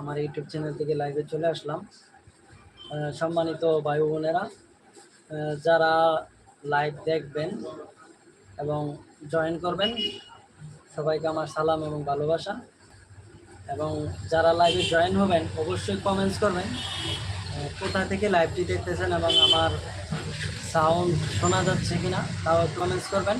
আমার YouTube channel থেকে লাইভে চলে আসলাম। সম্মানিত ভাই বোনেরা যারা লাইভ দেখবেন এবং জয়েন করবেন, সবাইকে আমার সালাম এবং ভালোবাসা। এবং যারা লাইভে জয়েন হবেন, অবশ্যই কমেন্টস করবেন কোথা থেকে লাইভটি দেখতেছেন এবং আমার সাউন্ড শোনা যাচ্ছে কিনা, তাও কমেন্টস করবেন।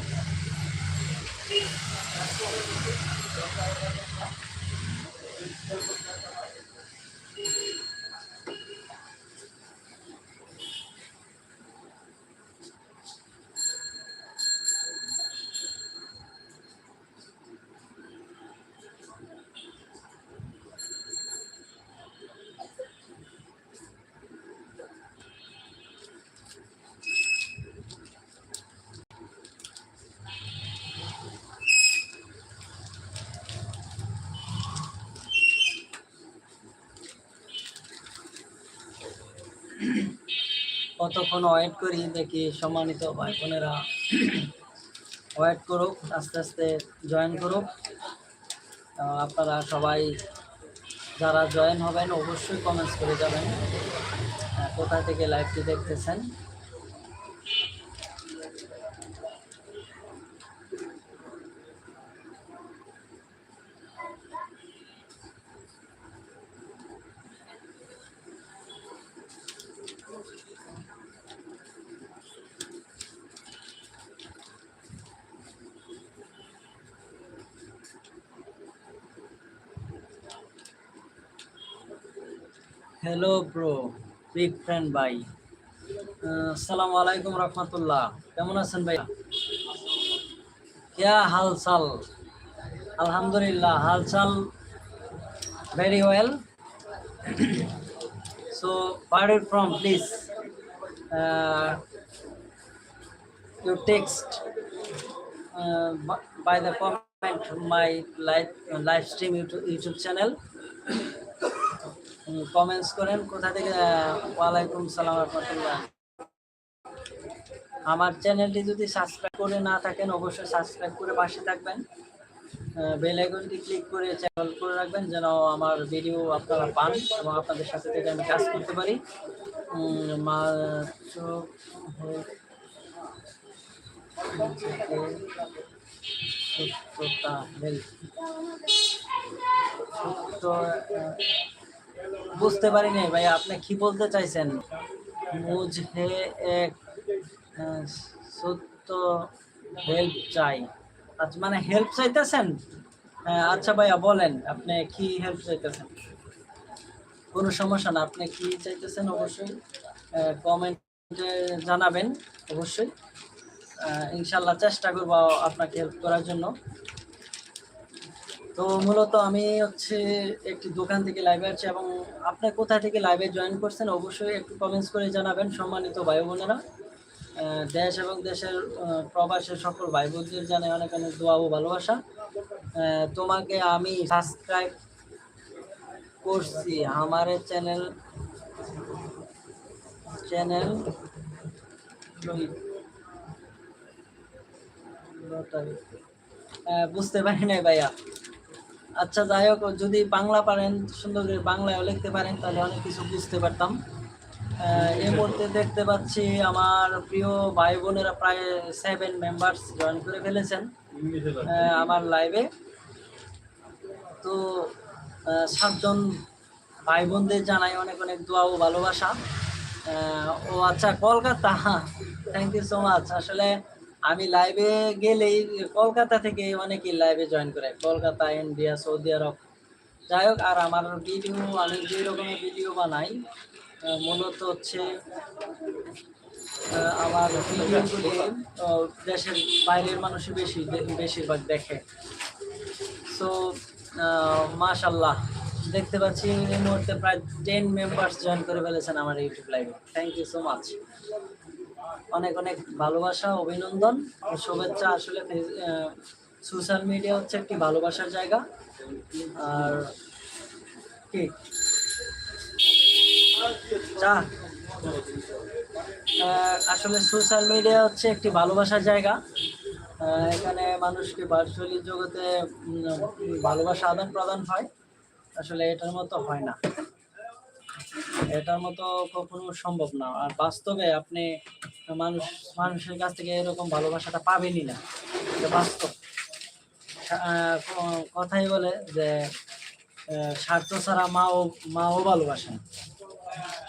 কতক্ষণ ওয়েট করি দেখি সম্মানিত ভাই বোনেরা ওয়েট করুক, আস্তে আস্তে জয়েন করুক। আপনারা সবাই যারা জয়েন হবেন অবশ্যই কমেন্টস করে যাবেন। কোথা থেকে লাইভটি দেখতেছেন? হ্যালো ব্রো বিগ ফ্রেন্ড ভাই আসসালামু আলাইকুম রহমতুল্লাহ কেমন আছেন ভাই क्या हाल चाल अल्हम्दुलिल्लाह हाल चाल very well so where are you from please uh, you text uh, b- by the comment my live live stream youtube, YouTube channel Comments করেন কোথা থেকে ওয়ালাইকুম সালাম রহমতুল্লাহ। আমার চ্যানেলটি যদি সাবস্ক্রাইব করে না থাকেন অবশ্যই সাবস্ক্রাইব করে পাশে থাকবেন। বেল আইকনটি ক্লিক করে চ্যানেল করে রাখবেন যেন আমার ভিডিও আপনারা পান এবং আপনাদের সাথে থেকে আমি কাজ করতে পারি। সুস্থতা হেলথ আহ, বুঝতে পারি নাই ভাই আপনি কি বলতে চাইছেন? মুঝে এক সত্য হেল্প চাই। আচ্ছা মানে হেল্প চাইতেছেন? হ্যাঁ, আচ্ছা ভাইয়া বলেন আপনি কি হেল্প চাইতেছেন? কোনো সমস্যা না আপনি কি চাইতেছেন অবশ্যই কমেন্টে জানাবেন অবশ্যই। ইনশাল্লাহ চেষ্টা করব আপনাকে হেল্প করার জন্য। তো মূলত আমি হচ্ছে একটি দোকান থেকে লাইভে আছি এবং আপনি কোথা থেকে লাইভে জয়েন করছেন অবশ্যই একটু কমেন্টস করে জানাবেন, সম্মানিত ভাই বোনেরা। দেশ এবং দেশের প্রবাসের সকল ভাই বোনদের জানাই অনেক অনেক দোয়া ও ভালোবাসা। তোমাকে আমি সাবস্ক্রাইব করছি আমার চ্যানেল চ্যানেল বুঝতে পারি নাই ভাইয়া। আচ্ছা যাই হোক, যদি বাংলা পারেন, সুন্দর করে বাংলায়ও লিখতে পারেন, তাহলে অনেক কিছু বুঝতে পারতাম। এই মুহূর্তে দেখতে পাচ্ছি আমার প্রিয় ভাই বোনেরা প্রায় সেভেন মেম্বার্স জয়েন করে ফেলেছেন আমার লাইভে তো সাতজন ভাই বোনদের জানাই অনেক অনেক দোয়া ও ভালোবাসা। ও আচ্ছা কলকাতা। হ্যাঁ থ্যাংক ইউ সো মাচ আসলে আমি লাইভে গেলেই কলকাতা থেকে অনেকেই লাইভে জয়েন করে। Kolkata, India, Saudi Arab. যাই হোক, আর আমার ভিডিও আমি যে রকমের ভিডিও বানাই মূলত হচ্ছে আমার ভিডিওগুলি দেশের বাইরের মানুষই বেশি বেশিরভাগ দেখে। সো মাশাল্লাহ দেখতে পাচ্ছি এই মুহূর্তে প্রায় টেন মেম্বার্স জয়েন করে ফেলেছেন আমার ইউটিউব লাইভে থ্যাংক ইউ সো মাচ অনেক অনেক ভালোবাসা, অভিনন্দন শুভেচ্ছা আসলে সোশ্যাল মিডিয়া হচ্ছে একটি ভালোবাসার জায়গা। আর কি? চা। আসলে সোশ্যাল মিডিয়া হচ্ছে একটি ভালোবাসার জায়গা। এখানে মানুষকে ভার্চুয়ালি জগতে ভালোবাসা আদান প্রদান হয়। আসলে এটার মতো হয় না। এটার মতো কখনো সম্ভব না। আর বাস্তবে আপনি মানুষ, মানুষের কাছ থেকে এরকম ভালোবাসাটা পাবেনই না। এটা বাস্তব। কথাই বলে যে স্বার্থ ছাড়া মাও মাও ভালোবাসে না।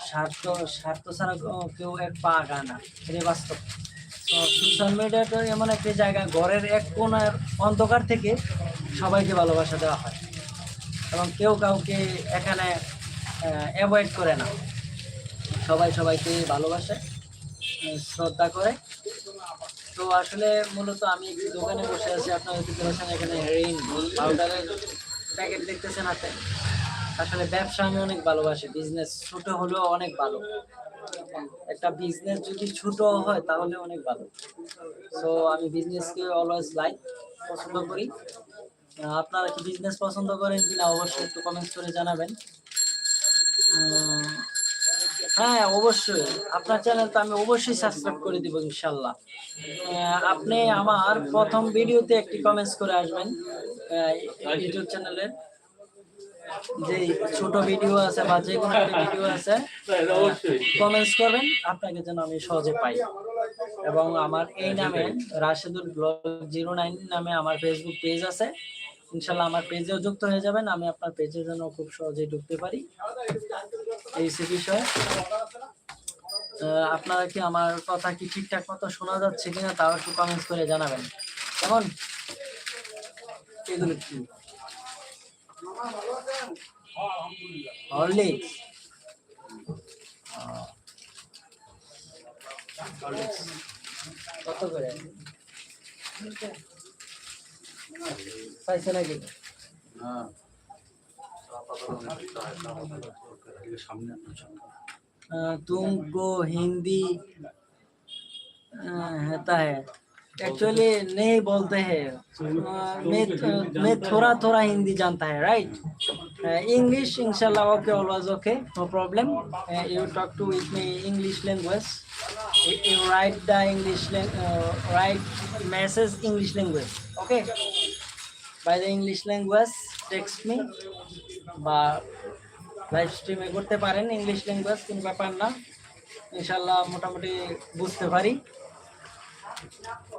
স্বার্থ স্বার্থ ছাড়া কেউ- এক পা আগায় না। এটাই বাস্তব। তো সোশ্যাল মিডিয়াটা এমন একটি জায়গা, ঘরের এক কোণার অন্ধকার থেকে সবাইকে ভালোবাসা দেওয়া হয়। এবং কেউ কাউকে এখানে অ্যাভয়েড করে না। সবাই সবাইকে ভালোবাসে শ্রদ্ধা করে। তো আসলে মূলত আমি একটি দোকানে বসে আছি। আপনারা দেখতে পাচ্ছেন এখানে রেইন পাউডারের প্যাকেট দেখতেছেন হাতে। আসলে ব্যবসা আমি অনেক ভালোবাসি। বিজনেস ছোট হলেও অনেক ভালো। একটা বিজনেস যদি ছোট হয় তাহলে অনেক ভালো। সো আমি বিজনেসকে অলওয়েজ লাইক পছন্দ করি। আপনারা কি বিজনেস পছন্দ করেন কিনা অবশ্যই একটু কমেন্টস করে জানাবেন। হ্যাঁ অবশ্যই। আপনার চ্যানেল তো আমি অবশ্যই সাবস্ক্রাইব করে দিব ইনশাল্লাহ। আপনি আমার প্রথম ভিডিওতে একটি কমেন্টস করে আসবেন ইউটিউব চ্যানেলের যে ছোট ভিডিও আছে বা যে কোনো ভিডিও আছে কমেন্টস করবেন আপনাকে যেন আমি সহজে পাই। এবং আমার এই নামে রাশেদুল ব্লগ জিরো নাইন নামে আমার ফেসবুক পেজ আছে। ইনশাল্লাহ আমার পেজেও যুক্ত হয়ে যাবেন, আমি আপনার পেজে যেন খুব সহজেই ঢুকতে পারি। এই সে বিষয়ে। আপনারা কি আমার কথা কি ঠিকঠাক মতো শোনা যাচ্ছে কিনা তাও একটু কমেন্টস করে জানাবেন। কেমন? এগুলো কত করে? পাইছে নাকি अ, तुमको हिंदी अ, आता है एक्चुअली नहीं बोलते हैं अ, मैं मैं थोड़ा थोड़ा हिंदी जानता है राइट इंग्लिश इंशाल्लाह okay always okay no problem you talk to with me English language you write the english lang- uh, write message english by the english language, text me. বা লাইভ স্ট্রিমে করতে পারেন ইংলিশ ল্যাঙ্গুয়েজ কোনো ব্যাপার না ইনশাল্লাহ মোটামুটি বুঝতে পারি।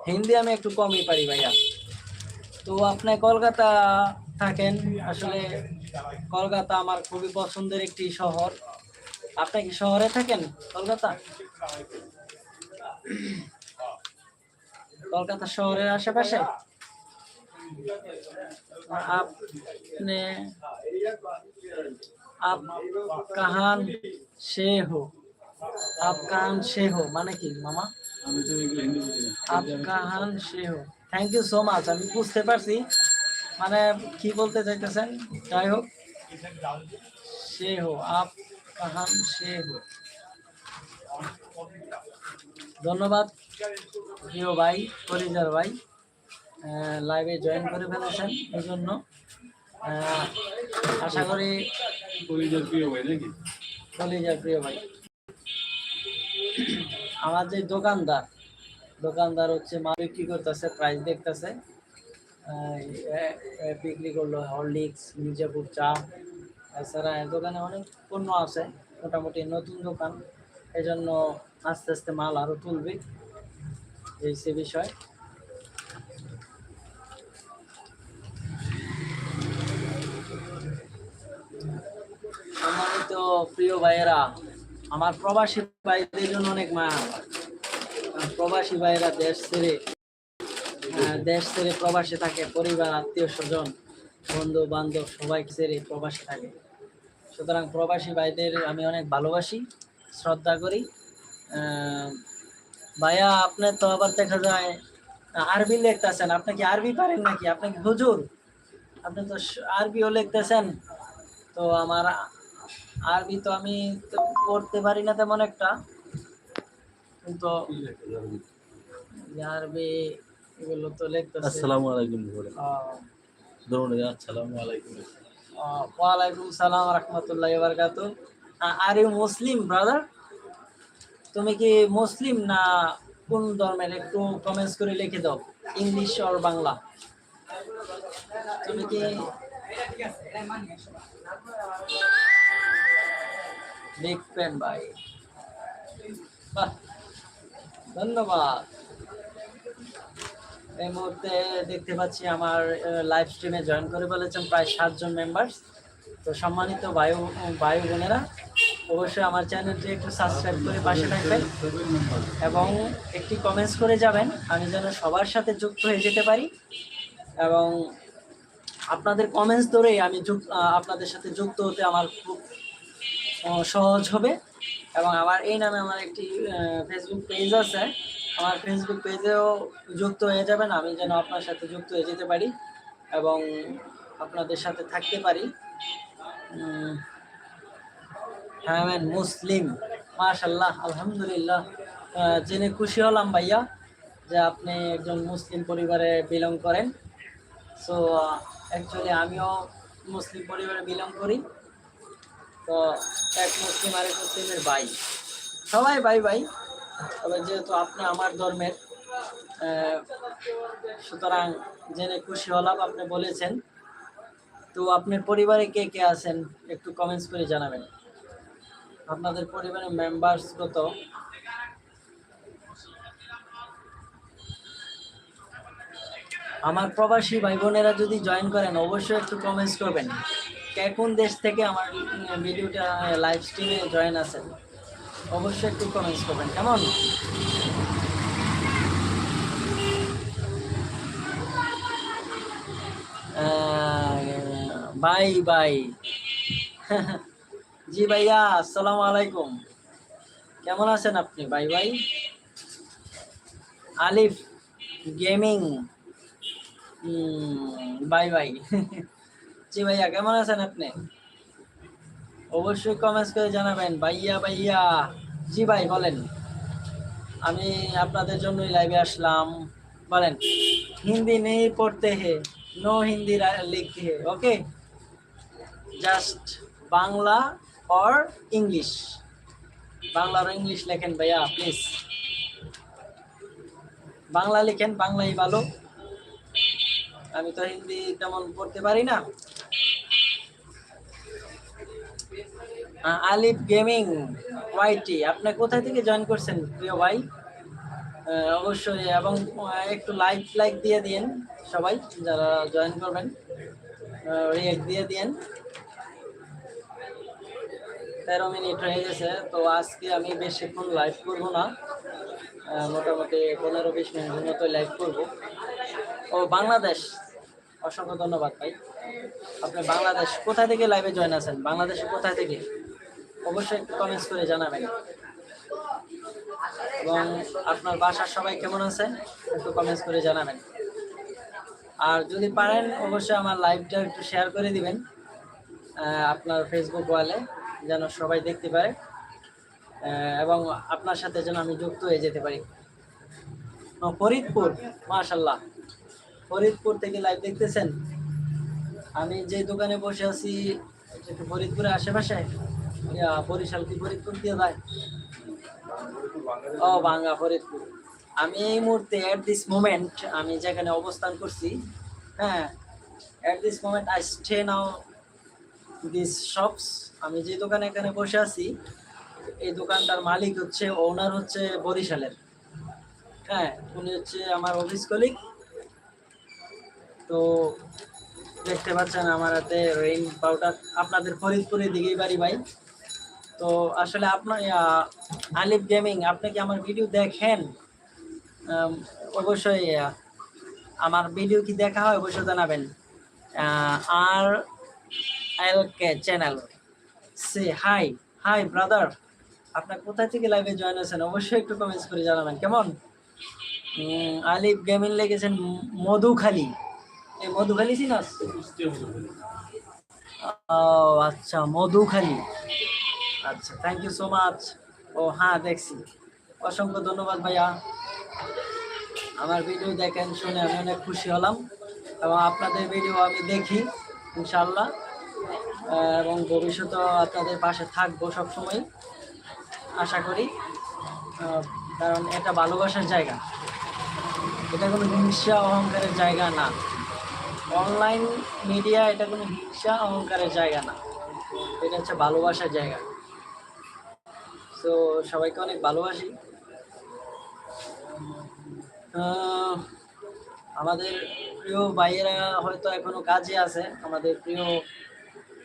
হিন্দি আমি একটু কমই পারি ভাইয়া। তো আপনি কলকাতা থাকেন, আসলে কলকাতা আমার খুবই পছন্দের একটি শহর। আপনি কি শহরে থাকেন কলকাতা? কলকাতা শহরের আশেপাশে? আপনি आप कहां से हो आप कहां से हो মানে কি মামা আমি তো এগুলো হিন্দি বুঝি না आप कहां से हो থ্যাংক ইউ সো মাচ আমি বুঝতে পারছি মানে কি বলতে চাইতেছেন যাই হোক সে হো আপ কাহান সে হো ধন্যবাদ প্রিয় ভাই পরিজার ভাই লাইভে জয়েন করে ফেলেছেন এই জন্য আশা করি পরিবার প্রিয় ভাই নাকি? কলিজার প্রিয় ভাই। আমার যে দোকানদার দোকানদার হচ্ছে মাল বিক্রি করতেছে প্রাইস দেখতেছে। বিক্রি করল হরলিক্স মির্জাপুর চা এছাড়া দোকানে অনেক পণ্য আছে মোটামুটি নতুন দোকান। এই জন্য আস্তে আস্তে মাল আরও তুলবে এই সে বিষয়। সম্মানিত প্রিয় ভাইয়েরা, আমার প্রবাসী ভাইদের জন্য অনেক মায়া। প্রবাসী ভাইয়েরা দেশ ছেড়ে দেশ ছেড়ে প্রবাসে থাকে, পরিবার, আত্মীয় স্বজন, বন্ধু বান্ধব সবাই ছেড়ে প্রবাসে থাকে। সুতরাং প্রবাসী ভাইদের আমি অনেক ভালোবাসি, শ্রদ্ধা করি। ভাইয়া আপনি তো আবার দেখা যায়, আরবি লিখতেছেন। আপনি কি আরবি পারেন নাকি? আপনি কি হুজুর? আপনি তো আরবিও লিখতেছেন। তো আমার আরবি তো আমি পড়তে পারি না তেমন একটা। কিন্তু আরবি এগুলো তো লিখতেছে। আসসালামু আলাইকুম বলে। ধরুন আসসালামু আলাইকুম। ওয়ালাইকুম সালাম রহমতুল্লাহ বারকাত আর ইউ মুসলিম ব্রাদার? তুমি কি মুসলিম না কোন ধর্মের? একটু কমেন্টস করে লিখে দাও। ইংলিশ আর বাংলা? তুমি কি ফ্যান ভাই ধন্যবাদ। এই মুহূর্তে দেখতে পাচ্ছি আমার লাইভ স্ট্রিমে জয়েন করে বলেছেন প্রায় সাতজন মেম্বার্স তো সম্মানিত বায়ু বায়ু বোনেরা, অবশ্যই আমার চ্যানেলটি একটু সাবস্ক্রাইব করে পাশে থাকবেন এবং একটি কমেন্টস করে যাবেন। আমি যেন সবার সাথে যুক্ত হয়ে যেতে পারি এবং আপনাদের কমেন্টস ধরেই আমি যুক আহ, আপনাদের সাথে যুক্ত হতে আমার খুব সহজ হবে। এবং আমার এই নামে আমার একটি ফেসবুক পেজ আছে। আমার ফেসবুক পেজেও যুক্ত হয়ে যাবেন। আমি যেন আপনার সাথে যুক্ত হয়ে যেতে পারি এবং আপনাদের সাথে থাকতে পারি। হ্যাঁ মুসলিম। মাশাল্লাহ আলহামদুলিল্লাহ। জেনে খুশি হলাম ভাইয়া যে আপনি একজন মুসলিম পরিবারে বিলং করেন। সো অ্যাকচুয়ালি আমিও মুসলিম পরিবারে বিলং করি। তো এক মুসলিম আরেক মুসলিমের ভাই। সবাই ভাই ভাই, তবে যেহেতু আপনি আমার ধর্মের সুতরাং জেনে খুশি হলাম আপনি বলেছেন। তো আপনার পরিবারে কে কে আছেন একটু কমেন্টস করে জানাবেন। আপনাদের পরিবারের মেম্বার্স কত? আমার প্রবাসী ভাই বোনেরা যদি জয়েন করেন, অবশ্যই একটু কমেন্টস করবেন। কে কোন দেশ থেকে আমার ভিডিওটা লাইভ স্ট্রিমে জয়েন আছেন? অবশ্যই একটু কমেন্টস করবেন, কেমন? Bye bye. জি ভাইয়া, আসসালামু আলাইকুম। কেমন আছেন আপনি, বাই ভাই আলিফ, গেমিং। Bye by. জি ভাইয়া, কেমন আছেন আপনি? অবশ্যই কমেন্টস করে জানাবেন। ভাইয়া ভাইয়া। জি ভাই, বলেন। আমি আপনাদের জন্যই লাইভে আসলাম। বলেন, হিন্দি নেই পড়তে হে নো হিন্দি লিখতে হে okay just Bangla or English Bangla R English লেখেন ভাইয়া প্লিজ বাংলা লিখেন, বাংলাই ভালো। আমি তো হিন্দি তেমন পড়তে পারি না। আলিফ গেমিং ওয়াইটি আপনি কোথায় থেকে জয়েন করছেন প্রিয় ভাই? অবশ্যই, এবং একটু লাইক লাইক দিয়ে দিন সবাই, যারা জয়েন করবেন। রিয়েক্ট দিয়ে দিন তেরো মিনিট হয়ে গেছে, তো আজকে আমি বেশিক্ষণ লাইভ করব না। মোটামুটি পনেরো বিশ মিনিটের মতো লাইভ করব। ও বাংলাদেশ। অসংখ্য ধন্যবাদ ভাই। আপনি বাংলাদেশ কোথা থেকে লাইভে জয়েন আছেন? বাংলাদেশে কোথা থেকে? অবশ্যই একটু কমেন্টস করে জানাবেন। এবং আপনার বাসার সবাই কেমন আছে? একটু কমেন্টস করে জানাবেন। আর যদি পারেন, অবশ্যই আমার লাইভটা একটু শেয়ার করে দিবেন আপনার ফেসবুক ওয়ালে যেন সবাই দেখতে পারে এবং আপনার সাথে যেন আমি যুক্ত হয়ে যেতে পারি। ফরিদপুর মাশাল্লাহ ফরিদপুর থেকে লাইভ দেখতেছেন? আমি যে দোকানে বসে আছি ফরিদপুরের আশেপাশে বরিশাল কি ফরিদপুর দিয়ে যায়? ও বাঙ্গা ফরিদপুর। আমি এই মুহূর্তে অ্যাট দিস মোমেন্ট আমি যেখানে অবস্থান করছি হ্যাঁ at this moment I stay now this shops আমি যে দোকানে এখানে বসে আছি, এই দোকানটার মালিক হচ্ছে ওনার হচ্ছে বরিশালের। হ্যাঁ উনি হচ্ছে আমার অফিস কলিগ তো দেখতে পাচ্ছেন আমার হাতে রেইন পাউডার আপনাদের ফরিদপুরের দিকেই বাড়ি ভাই। তো আসলে আপনার আলিফ গেমিং আপনি কি আমার ভিডিও দেখেন? অবশ্যই আমার ভিডিও কি দেখা হয় অবশ্যই জানাবেন। আর এল কে চ্যানেল সে হাই হাই ব্রাদার আপনার কোথা থেকে লাইভে জয়েন আছেন অবশ্যই একটু কমেন্টস করে জানাবেন, কেমন? আলিফ গেমিং লেগেছেন মধুখালী। মধুখালী চিনাস ও আচ্ছা মধুখালী আচ্ছা থ্যাংক ইউ সো মাচ ও হ্যাঁ দেখছি। অসংখ্য ধন্যবাদ ভাইয়া। আমার ভিডিও দেখেন শুনে আমি অনেক খুশি হলাম। এবং আপনাদের ভিডিও আমি দেখি ইনশাল্লাহ এবং ভবিষ্যতেও আপনাদের পাশে থাকব সবসময় আশা করি। কারণ এটা ভালোবাসার জায়গা। এটা কোনো হিংসা অহংকারের জায়গা না। অনলাইন মিডিয়া এটা কোনো হিংসা অহংকারের জায়গা না। এটা হচ্ছে ভালোবাসার জায়গা। তো সবাইকে অনেক ভালোবাসি। আমাদের প্রিয় ভাইয়েরা হয়তো এখনও কাজে আছে। আমাদের প্রিয়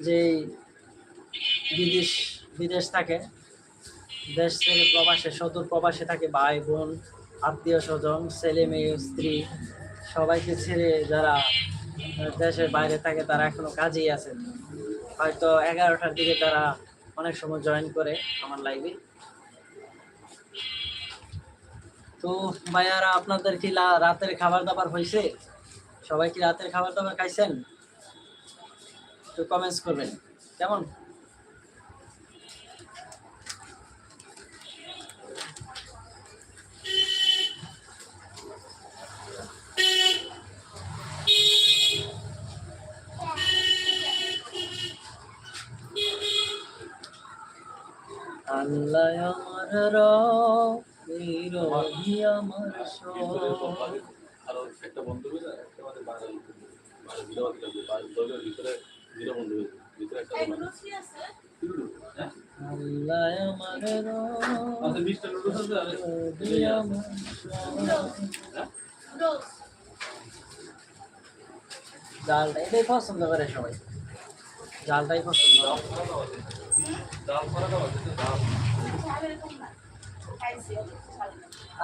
যে বিদেশ বিদেশ থাকে, দেশ থেকে প্রবাসে, সদূর প্রবাসে থাকে ভাই, বোন, আত্মীয় স্বজন ছেলে মেয়ে স্ত্রী, সবাইকে ছেড়ে যারা দেশের বাইরে থাকে, তারা এখনও কাজেই আছে। হয়তো এগারোটার দিকে তারা অনেক সময় জয়েন করে আমার লাইভে তো ভাইয়ারা, আপনাদের কি রাতের খাবার দাবার হয়েছে সবাই কি রাতের খাবার দাবার খাইছেন? তো কমেন্টস করবেন। কেমন? আল্লাহ আমার রবি রবি আমার সব আরও একটা বন্ধ করে একটা আমাদের বাড়ি বাড়ি বিরাট লাগবে বাড়ি দলের ভিতরে বিরা ভিতরে একটা হ্যাঁ আল্লাহ আমার আচ্ছা মিস্টার নুডলস আছে আমার হ্যাঁ জালটা এটাই পছন্দ করে সবাই জালটাই পছন্দ করে। এ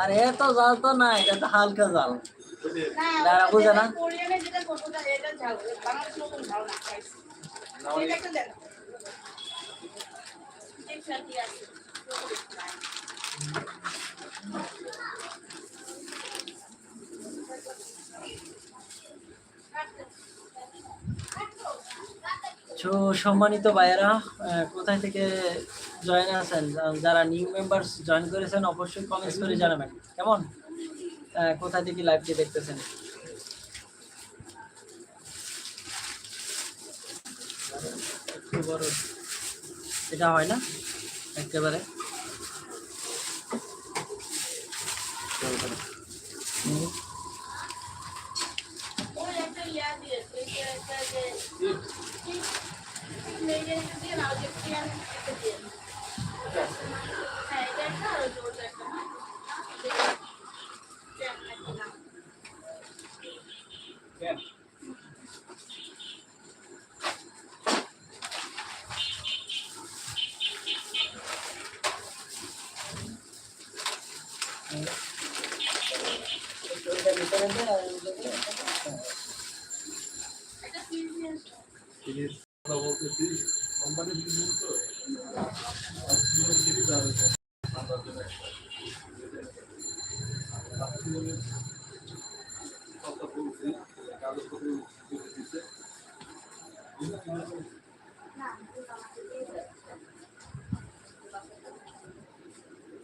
আর এত জাল তো না এটা তো হালকা জাল যে বুঝে না Thank যেটা কতটা এটা ঝাল বাংলাদেশ মতন ঝাল না খাইছি এটা একটা দেন দেখছেন কি আছে তো সম্মানিত ভাইয়েরা কোথায় থেকে জয়েন আছেন? যারা নিউ মেম্বার জয়েন করেছেন, অবশ্যই কমেন্টস করে জানাবেন। কেমন? কোথায় থেকে লাইভটি দেখতেছেন? এটা হয় না? একেবারে হুম। ওই একটা ইয়া দিয়েছে যে একটা যে মেয়েদের দিয়ে নাও যে পিয়ান একটা দিয়ে হ্যাঁ এটা একটা আর ওই যে ওটা একটা এটা একটা নাম কেন ওইটা ভিতরে দেন আর ওইটা দিয়ে- একটা পিস দিয়েছে জিনিস কথা বলতেছি কোম্পানি বিজনেস তো আর জিনিস কিনে দাও আমরা জন্য একটা কথা বলছি কাগজপত্র দিতে আচ্ছা। মেয়েদের কাছে ও, আর বলছে না, খেতে boring হয়ে যাবে। এটা আমাদের ও, আচ্ছা। আর তার কোনো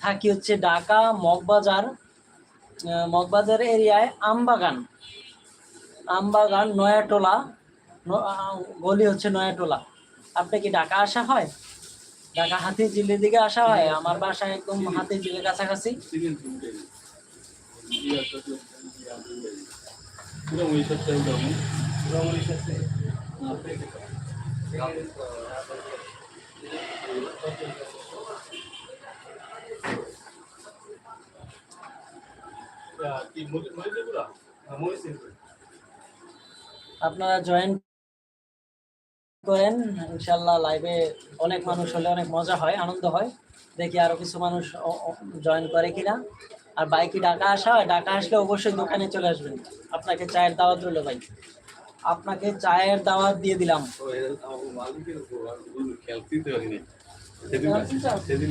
থাকি হচ্ছে ঢাকা, মগবাজার মগবাজার এরিয়ায় আমবাগান। আমবাগান, নয়াটোলা গলি হচ্ছে নয়াটোলা। আপনি কি ঢাকা আসা হয়? ঢাকা হাতিঝিলের দিকে আসা হয়? আমার বাসা একদম হাতিঝিলের কাছাকাছি ফুটে ইয়া তো ইয়া পুরো ওই সপ্তাহে যাব পুরো ওই সপ্তাহে কি মরি মরি পুরা মরি সিম্পল আপনারা জয়েন করেন ইনশাল্লাহ লাইভে অনেক মানুষ হলে অনেক মজা হয় আনন্দ হয় দেখি আরও কিছু মানুষ জয়েন করে কিনা আর বাইকে ডাকা আসা হয় ডাকা আসলে অবশ্যই দোকানে চলে আসবেন আপনাকে চায়ের দাওয়াত রইল ভাই আপনাকে চায়ের দাওয়াত দিয়ে দিলাম সেদিন সেদিন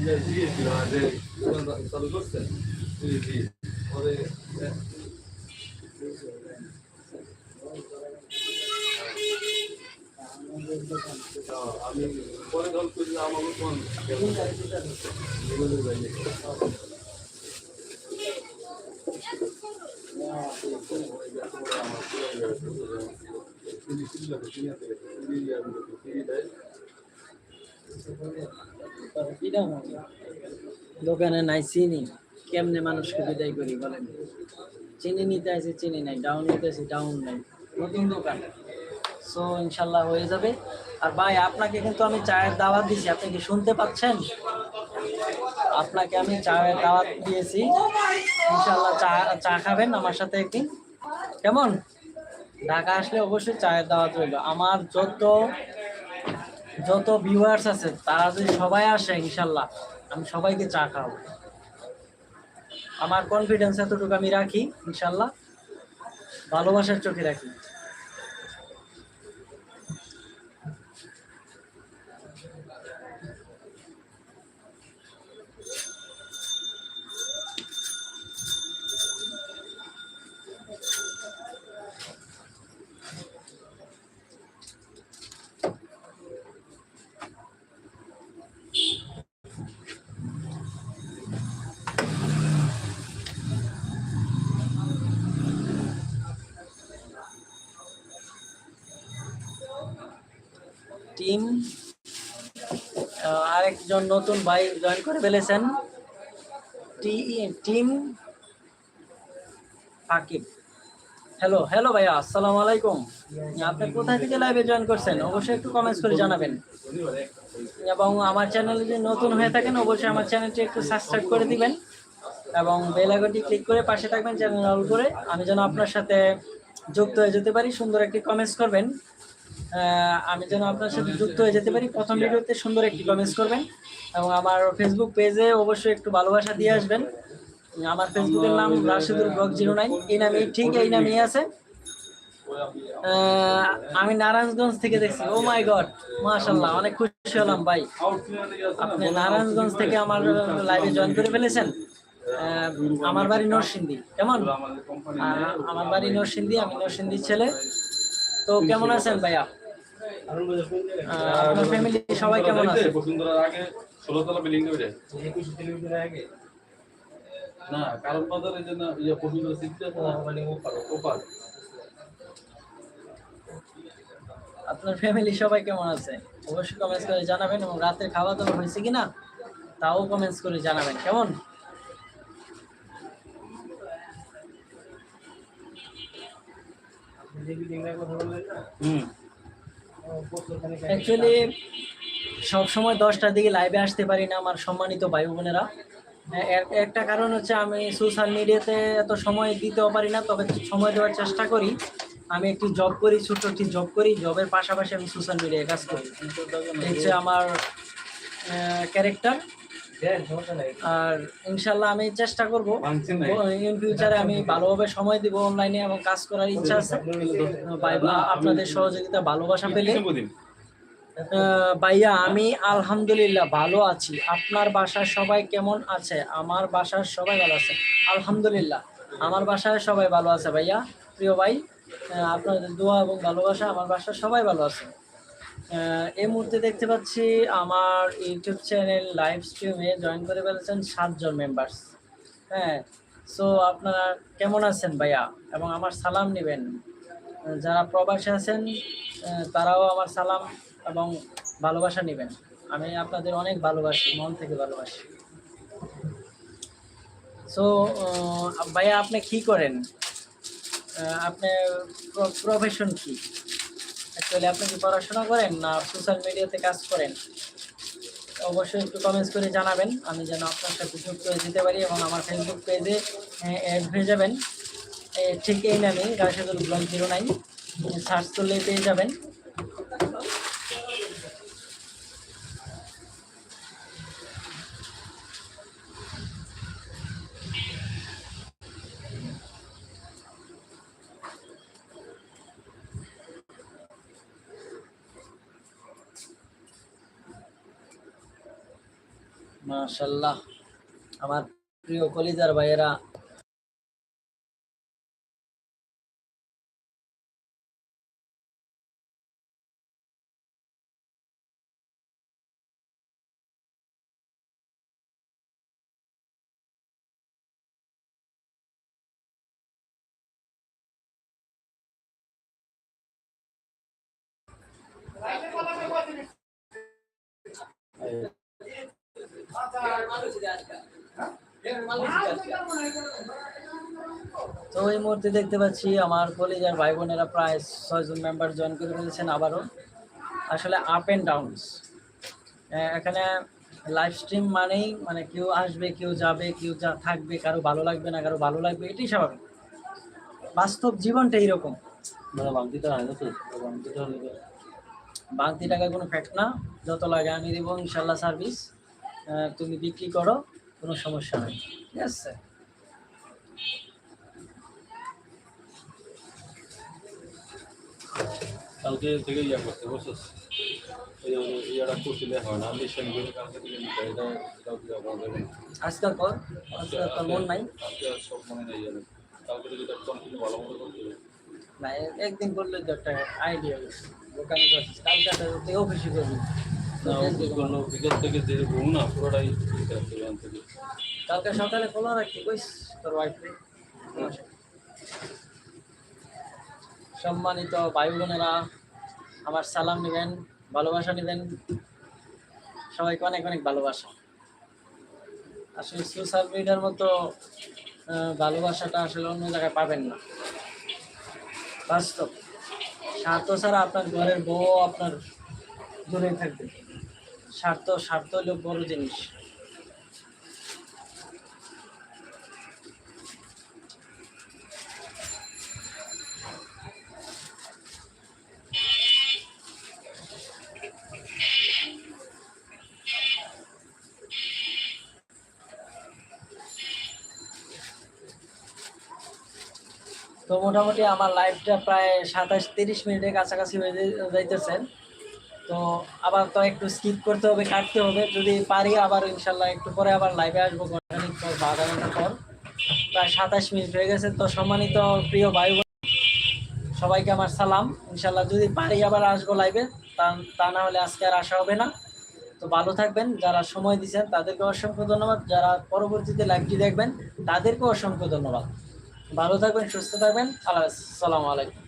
আমি পরে দল করি আমার কোন দোকানে নাই চিনি। কেমনে মানুষকে বিদায় করি বলেন? চিনি নিতে আছে চিনি নাই। ডাউন নিতে আছে ডাউন নাই। নতুন দোকান। সো ইনশাল্লাহ হয়ে যাবে। আর ভাই, আপনাকে কিন্তু আমি চায়ের দাওয়াত দিয়েছি। আপনি কি শুনতে পাচ্ছেন? আপনাকে আমি চায়ের দাওয়াত দিয়েছি। ইনশাল্লাহ চা চা খাবেন আমার সাথে একদিন। কেমন? ঢাকা আসলে অবশ্যই চায়ের দাওয়াত রইল। আমার যত যত ভিউয়ার্স আছে, তারা যদি সবাই আসে, ইনশাল্লাহ, আমি সবাইকে চা খাওয়াবো। আমার কনফিডেন্স এতটুকু আমি রাখি ইনশাল্লাহ। ভালোবাসার চোখে রাখি। টিম আরেকজন নতুন ভাই জয়েন করে ফেলেছেন। টিম আকিব হ্যালো হ্যালো ভাইয়া, আসসালামু আলাইকুম। আপনি কোথায় থেকে লাইভে জয়েন করছেন? অবশ্যই একটু কমেন্টস করে জানাবেন। এবং আমার চ্যানেলে যদি নতুন হয়ে থাকেন, অবশ্যই আমার চ্যানেলটি একটু সাবস্ক্রাইব করে দিবেন। এবং বেল আইকনটি ক্লিক করে পাশে থাকবেন চ্যানেল অল করে আমি যেন আপনার সাথে যুক্ত হয়ে যেতে পারি, সুন্দর একটি কমেন্টস করবেন। আমি যেন আপনার সাথে যুক্ত হয়ে যেতে পারি। প্রথম ভিডিওতে সুন্দর একটি কমেন্টস করবেন এবং আমার ফেসবুক পেজে অবশ্যই একটু ভালোবাসা দিয়ে আসবেন। আমার ফেসবুকের নাম রাশিদুল ব্লগ জিরো নাইন। এই নামে, ঠিক এই নামেই আছে। আমি নারায়ণগঞ্জ থেকে দেখছি। ও মাই গড মাশাল্লাহ অনেক খুশি হলাম ভাই। আপনি নারায়ণগঞ্জ থেকে আমার লাইভে জয়েন করে ফেলেছেন। আমার বাড়ি নরসিংদী, কেমন? আমার বাড়ি নরসিংদী, আমি নরসিংদীর ছেলে। তো কেমন আছেন ভাইয়া? আপনার ফ্যামিলি সবাই কেমন আছে? বসুন্ধরার আগে ষোলো তলা বিল্ডিং ওইটা না কারণ বাজারে যে না ইয়ে বসুন্ধরা মানে ওপার ওপার। আপনার ফ্যামিলি সবাই কেমন আছে? অবশ্যই কমেন্টস করে জানাবেন এবং রাতে খাওয়া দাওয়া হয়েছে কিনা তাও কমেন্টস করে জানাবেন। কেমন? হুম। অ্যাকচুয়ালি সবসময় দশটার দিকে লাইভে আসতে পারি না আমার সম্মানিত ভাই বোনেরা। একটা কারণ হচ্ছে আমি সোশ্যাল মিডিয়াতে এত সময় দিতেও পারি না তবে সময় দেওয়ার চেষ্টা করি। আমি একটি জব করি ছোট একটি জব করি জবের পাশাপাশি আমি সোশ্যাল মিডিয়ায় কাজ করি। হচ্ছে আমার ক্যারেক্টার আর ইনশাল্লাহ আমি চেষ্টা করব। ইন ফিউচারে আমি ভালোভাবে সময় দিব অনলাইনে এবং কাজ করার ইচ্ছা আছে। আপনাদের সহযোগিতা ভালোবাসা পেলে। ভাইয়া আমি আলহামদুলিল্লাহ ভালো আছি। আপনার বাসার সবাই কেমন আছে? আমার বাসার সবাই ভালো আছে। আলহামদুলিল্লাহ আমার বাসায় সবাই ভালো আছে ভাইয়া। প্রিয় ভাই আপনাদের দোয়া এবং ভালোবাসা আমার বাসার সবাই ভালো আছে। এই মুহূর্তে দেখতে পাচ্ছি আমার ইউটিউব চ্যানেল লাইভ স্ট্রিমে জয়েন করে ফেলেছেন সাতজন মেম্বার্স হ্যাঁ সো আপনারা কেমন আছেন ভাইয়া? এবং আমার সালাম নেবেন। যারা প্রবাসী আছেন তারাও আমার সালাম এবং ভালোবাসা নেবেন। আমি আপনাদের অনেক ভালোবাসি, মন থেকে ভালোবাসি। সো ভাইয়া আপনি কি করেন? আপনি প্রফেশন কি? অ্যাকচুয়ালি আপনি কি পড়াশোনা করেন না সোশ্যাল মিডিয়াতে কাজ করেন? অবশ্যই একটু কমেন্টস করে জানাবেন, আমি যেন আপনার সাথে যুক্ত হয়ে যেতে পারি এবং আমার ফেসবুক পেজে অ্যাড হয়ে যাবেন। ঠিক এই নামে Rashedul blog zero nine search করলেই পেয়ে যাবেন। মাশাল্লাহ আমার প্রিয় কলিজার ভাইয়েরা তো এই মুহূর্তে দেখতে পাচ্ছি আমার কলেজের ভাই বোনেরা প্রায় ছয়জন মেম্বার জয়েন করে ফেলেছেন আবারও। আসলে আপ অ্যান্ড ডাউনস এখানে লাইভ স্ট্রিম মানেই মানে কেউ আসবে কেউ যাবে কেউ যা থাকবে কারও ভালো লাগবে না কারও ভালো লাগবে এটাই স্বাভাবিক। বাস্তব জীবনটা এইরকম। মানে বাংতিটা হয় না তো? বাংতিটা হলে তো? টাকা কোনো ফ্যাক্ট না যত লাগে আমি দেবো ইনশাল্লাহ সার্ভিস তুমি বিক্রি করো কোনো সমস্যা নেই। ঠিক আছে? কালকে থেকে ইয়া করতে হয় না? কালকে থেকে নিতে এটা আজকাল তোর মন নাই। সব মনে নেই যাবে কালকে থেকে এটা কন্টিনিউ ভালো মতো করতে না একদিন করলে তো একটা আইডিয়া দোকানে কালকে অফিসে করবি। সম্মানিত ভাই বোনেরা আমার সালাম নেবেন, ভালোবাসা নেবেন। সবাইকে অনেক অনেক ভালোবাসা। আসলে সোশ্যাল মিডিয়ার মতো ভালোবাসাটা আসলে অন্য জায়গায় পাবেন না। বাস্তব। স্বার্থ ছাড়া আপনার ঘরের বউ আপনার দূরে থাকবে। স্বার্থ স্বার্থ হলো বড় জিনিস। তো মোটামুটি আমার লাইফটা প্রায় সাতাশ তিরিশ মিনিটের কাছাকাছি হয়ে যাই- যাইতেছে। তো আবার তো একটু স্কিপ করতে হবে, কাটতে হবে। যদি পারি আবার ইনশাল্লাহ একটু পরে আবার লাইভে আসব ঘন্টাখানিক পর বা আধা ঘণ্টা পর প্রায় সাতাশ মিনিট হয়ে গেছে, তো সম্মানিত প্রিয় ভাই সবাইকে আমার সালাম। ইনশাল্লাহ যদি পারি আবার আসব লাইভে তা তা না হলে আজকে আর আসা হবে না। তো ভালো থাকবেন, যারা সময় দিচ্ছেন তাদেরকে অসংখ্য ধন্যবাদ। যারা পরবর্তীতে লাইভটি দেখবেন তাদেরকেও অসংখ্য ধন্যবাদ। ভালো থাকবেন, সুস্থ থাকবেন। আল্লাহ সালামু আলাইকুম।